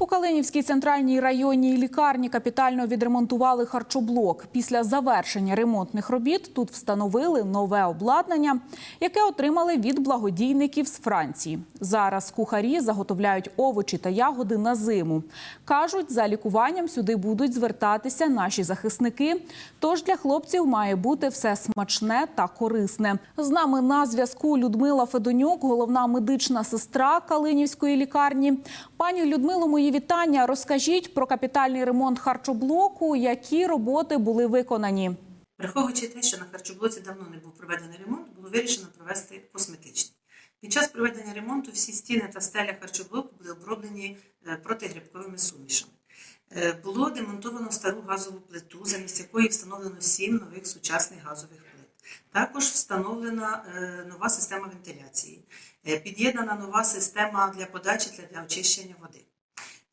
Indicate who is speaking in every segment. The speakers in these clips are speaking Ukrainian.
Speaker 1: У Калинівській центральній районній лікарні капітально відремонтували харчоблок. Після завершення ремонтних робіт тут встановили нове обладнання, яке отримали від благодійників з Франції. Зараз кухарі заготовляють овочі та ягоди на зиму. Кажуть, за лікуванням сюди будуть звертатися наші захисники. Тож для хлопців має бути все смачне та корисне. З нами на зв'язку Людмила Федонюк, головна медична сестра Калинівської лікарні. Пані Людмило, мої вітання. Розкажіть про капітальний ремонт харчоблоку. Які роботи були виконані?
Speaker 2: Враховуючи те, що на харчоблоці давно не був проведений ремонт, було вирішено провести косметичний. Під час проведення ремонту всі стіни та стеля харчоблоку були оброблені е, протигрибковими сумішами. Е, Було демонтовано стару газову плиту, замість якої встановлено сім нових сучасних газових плит. Також встановлена е, нова система вентиляції, під'єднана нова система для подачі та для очищення води.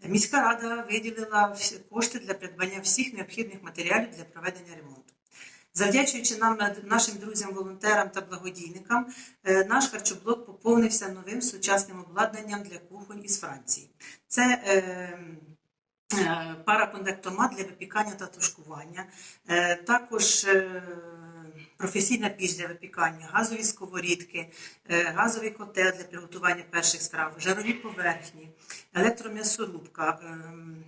Speaker 2: Міська рада виділила кошти для придбання всіх необхідних матеріалів для проведення ремонту. Завдячуючи нам, нашим друзям, волонтерам та благодійникам, е, наш харчоблок поповнився новим сучасним обладнанням для кухонь із Франції. Це е, е, параконвектомат для випікання та тушкування, е, також е, професійна піч для випікання, газові сковорідки, е, газовий котел для приготування перших страв, жарові поверхні, електром'ясорубка, е,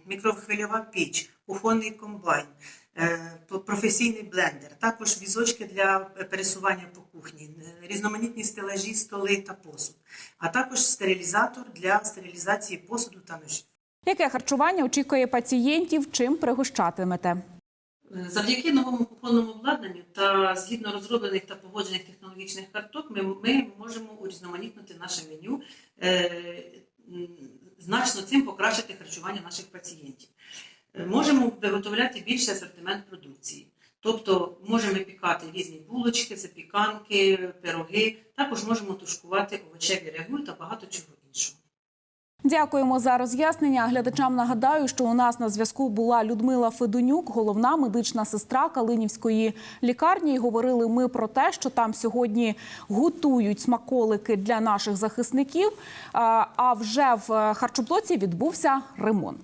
Speaker 2: мікрохвильова піч, кухонний комбайн, е, професійний блендер, також візочки для пересування по кухні, е, різноманітні стелажі, столи та посуд, а також стерилізатор для стерилізації посуду та ножів.
Speaker 1: Яке харчування очікує пацієнтів? Чим пригощатимете?
Speaker 2: Завдяки новому кухонному обладнанню та згідно розроблених та погоджених технологічних карток, ми, ми можемо урізноманітнити наше меню, е, значно цим покращити харчування наших пацієнтів. Е, Можемо виготовляти більший асортимент продукції. Тобто можемо пікати різні булочки, запіканки, пироги, також можемо тушкувати овочеві рагу та багато чого.
Speaker 1: Дякуємо за роз'яснення. Глядачам нагадаю, що у нас на зв'язку була Людмила Федонюк, головна медична сестра Калинівської лікарні. І говорили ми про те, що там сьогодні готують смаколики для наших захисників. А вже в харчоблоці відбувся ремонт.